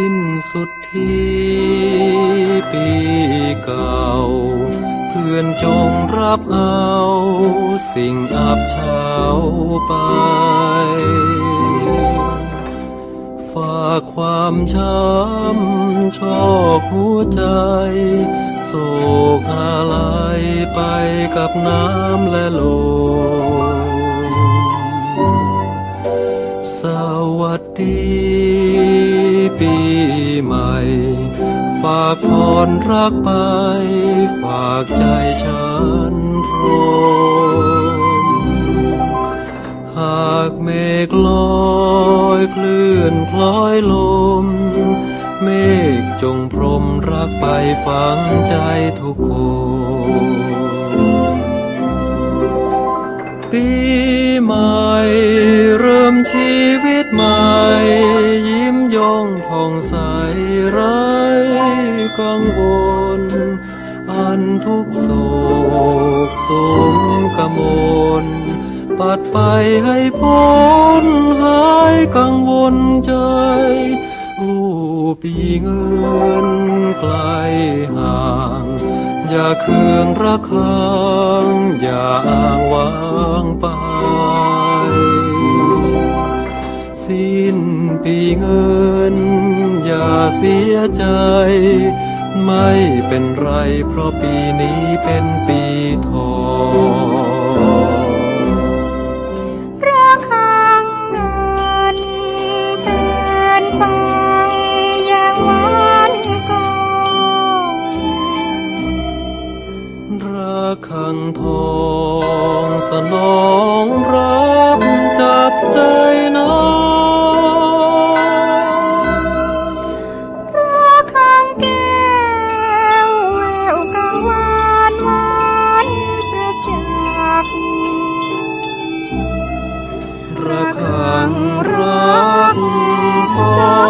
ิ้นสุดที่ปีเก่า เพื่อนจงรับเอาสิ่งอับเฉาไป ฝากความช้ำชอกหัวใจ โศกอะไรไปกับน้ำและลม ปีใหม่ ฝากพรรักไป ฝากใจฉันพรมหากเมฆลอยเคลื่อนคล้อยลม เมฆจงพรมรักไปฝังใจทุกคนปีใหม่เริ่มชีวิต ใหม่ยิ้มย่องผ่องใสไร้กังวล อันทุกโศกสมกมลปัดไปให้พ้นหายกังวลใจอู้ปีเงินไกลห่าง อย่าเคืองระคัง อย่าอ้างวางไป ปีเงิน อย่าเสียใจ ไม่เป็นไรเพราะปีนี้เป็นปีทองระฆังเงินเป็นฟังอย่างวันก่อนรักขังทอง ระคังรักสอง